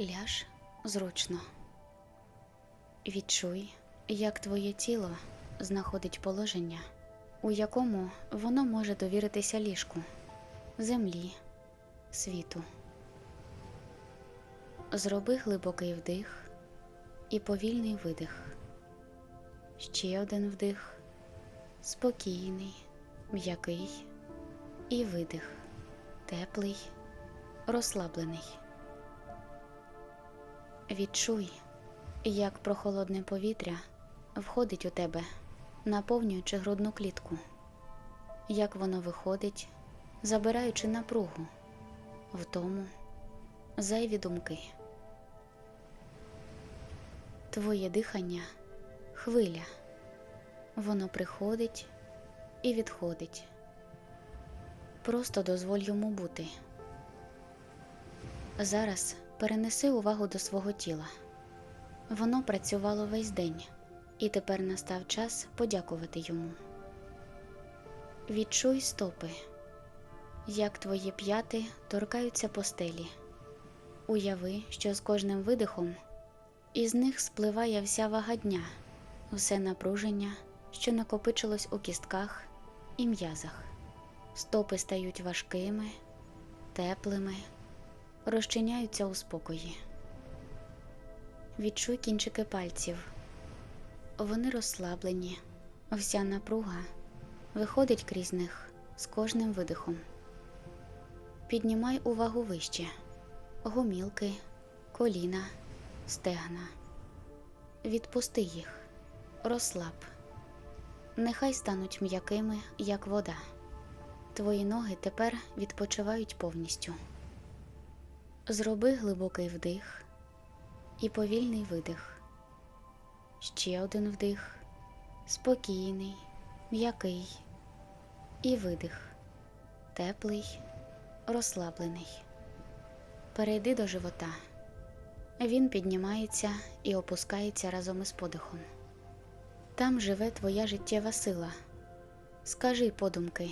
Ляж зручно. Відчуй, як твоє тіло знаходить положення, у якому воно може довіритися ліжку, землі, світу. Зроби глибокий вдих і повільний видих. Ще один вдих, спокійний, м'який і видих, теплий, розслаблений. Відчуй, як прохолодне повітря входить у тебе, наповнюючи грудну клітку, як воно виходить, забираючи напругу, втому, зайві думки. Твоє дихання хвиля, воно приходить і відходить. Просто дозволь йому бути. Зараз перенеси увагу до свого тіла. Воно працювало весь день, і тепер настав час подякувати йому. Відчуй стопи, як твої п'яти торкаються постелі. Уяви, що з кожним видихом із них спливає вся вага дня, все напруження, що накопичилось у кістках і м'язах. Стопи стають важкими, теплими, розчиняються у спокої. Відчуй кінчики пальців. Вони розслаблені, вся напруга виходить крізь них з кожним видихом. Піднімай увагу вище, гомілки, коліна, стегна. Відпусти їх, розслаб. Нехай стануть м'якими, як вода. Твої ноги тепер відпочивають повністю. Зроби глибокий вдих і повільний видих. Ще один вдих, спокійний, м'який і видих, теплий, розслаблений. Перейди до живота. Він піднімається і опускається разом із подихом. Там живе твоя життєва сила. Скажи подумки,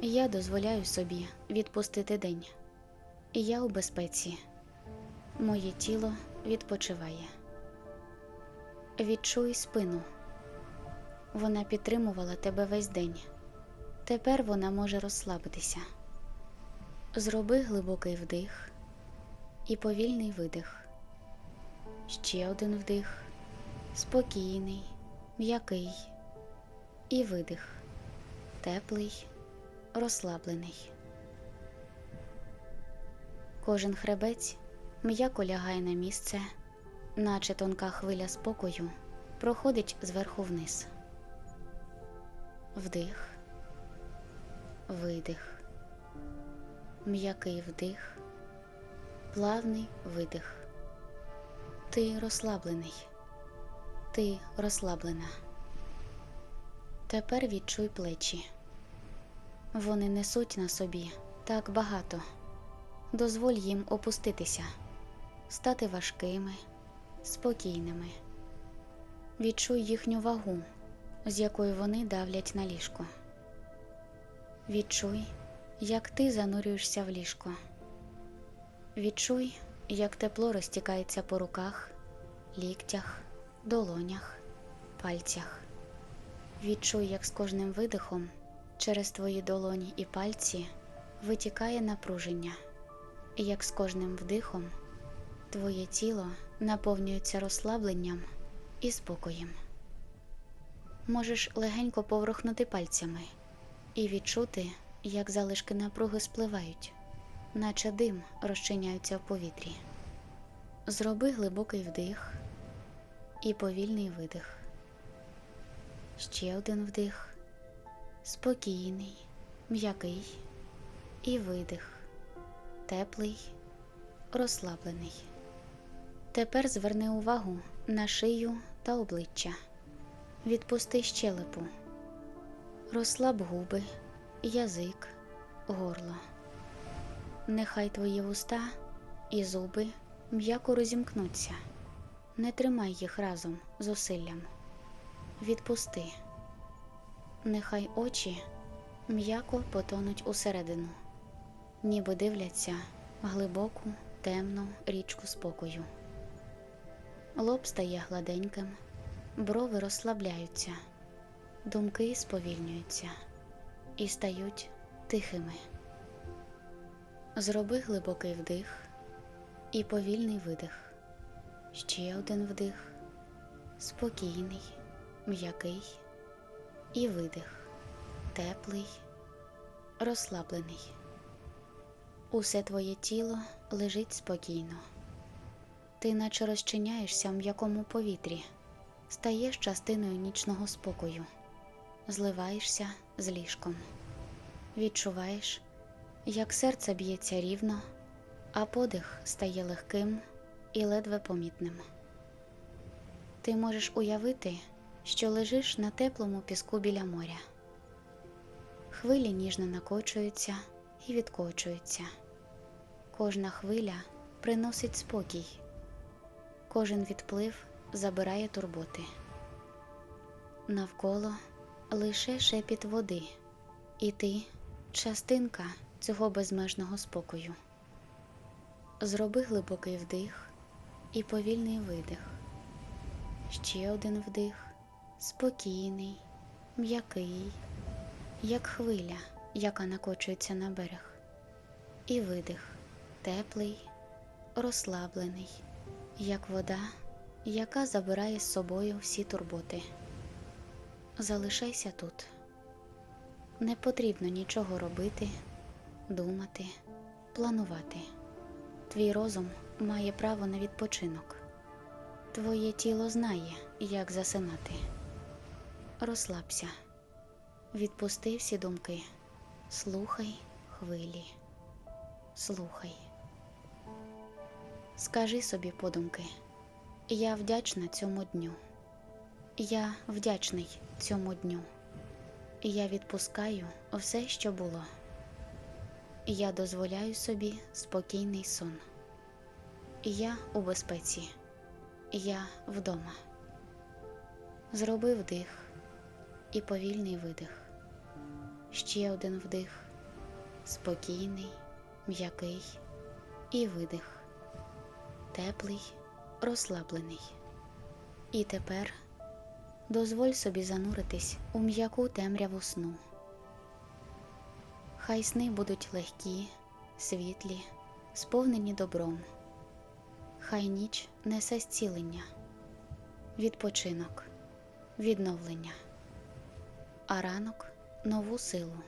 я дозволяю собі відпустити день. Я у безпеці. Моє тіло відпочиває. Відчуй спину. Вона підтримувала тебе весь день. Тепер вона може розслабитися. Зроби глибокий вдих і повільний видих. Ще один вдих, спокійний, м'який і видих, теплий, розслаблений. Кожен хребець м'яко лягає на місце, наче тонка хвиля спокою проходить зверху вниз. Вдих, видих, м'який вдих, плавний видих. Ти розслаблений, ти розслаблена. Тепер відчуй плечі. Вони несуть на собі так багато. Дозволь їм опуститися, стати важкими, спокійними. Відчуй їхню вагу, з якою вони давлять на ліжко. Відчуй, як ти занурюєшся в ліжко. Відчуй, як тепло розтікається по руках, ліктях, долонях, пальцях. Відчуй, як з кожним видихом через твої долоні і пальці витікає напруження, як з кожним вдихом твоє тіло наповнюється розслабленням і спокоєм. Можеш легенько поворухнути пальцями і відчути, як залишки напруги спливають, наче дим розчиняються в повітрі. Зроби глибокий вдих і повільний видих. Ще один вдих, спокійний, м'який і видих, теплий, розслаблений. Тепер зверни увагу на шию та обличчя. Відпусти щелепу, розслаб губи, язик, горло. Нехай твої вуста і зуби м'яко розімкнуться. Не тримай їх разом зусиллям. Відпусти. Нехай очі м'яко потонуть усередину, ніби дивляться глибоку темну річку спокою. Лоб стає гладеньким, брови розслабляються, думки сповільнюються і стають тихими. Зроби глибокий вдих і повільний видих. Ще один вдих, спокійний, м'який і видих, теплий, розслаблений. Усе твоє тіло лежить спокійно. Ти наче розчиняєшся в м'якому повітрі, стаєш частиною нічного спокою, зливаєшся з ліжком, відчуваєш, як серце б'ється рівно, а подих стає легким і ледве помітним. Ти можеш уявити, що лежиш на теплому піску біля моря. Хвилі ніжно накочуються і відкочуються. Кожна хвиля приносить спокій, кожен відплив забирає турботи. Навколо лише шепіт води, і ти частинка цього безмежного спокою. Зроби глибокий вдих і повільний видих. Ще один вдих, спокійний, м'який, як хвиля, яка накочується на берег, і видих теплий, розслаблений, як вода, яка забирає з собою всі турботи. Залишайся тут. Не потрібно нічого робити, думати, планувати. Твій розум має право на відпочинок. Твоє тіло знає, як засинати. Розслабся, відпусти всі думки, слухай хвилі, слухай. Скажи собі подумки, я вдячна цьому дню. Я вдячний цьому дню. Я відпускаю все, що було. Я дозволяю собі спокійний сон. Я у безпеці. Я вдома. Зроби вдих і повільний видих. Ще один вдих, спокійний, м'який і видих, теплий, розслаблений. І тепер дозволь собі зануритись у м'яку темряву сну. Хай сни будуть легкі, світлі, сповнені добром. Хай ніч несе зцілення, відпочинок, відновлення, а ранок нову силу.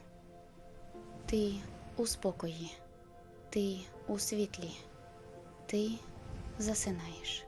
Ти у спокої, ти у світлі, ти засинаєш.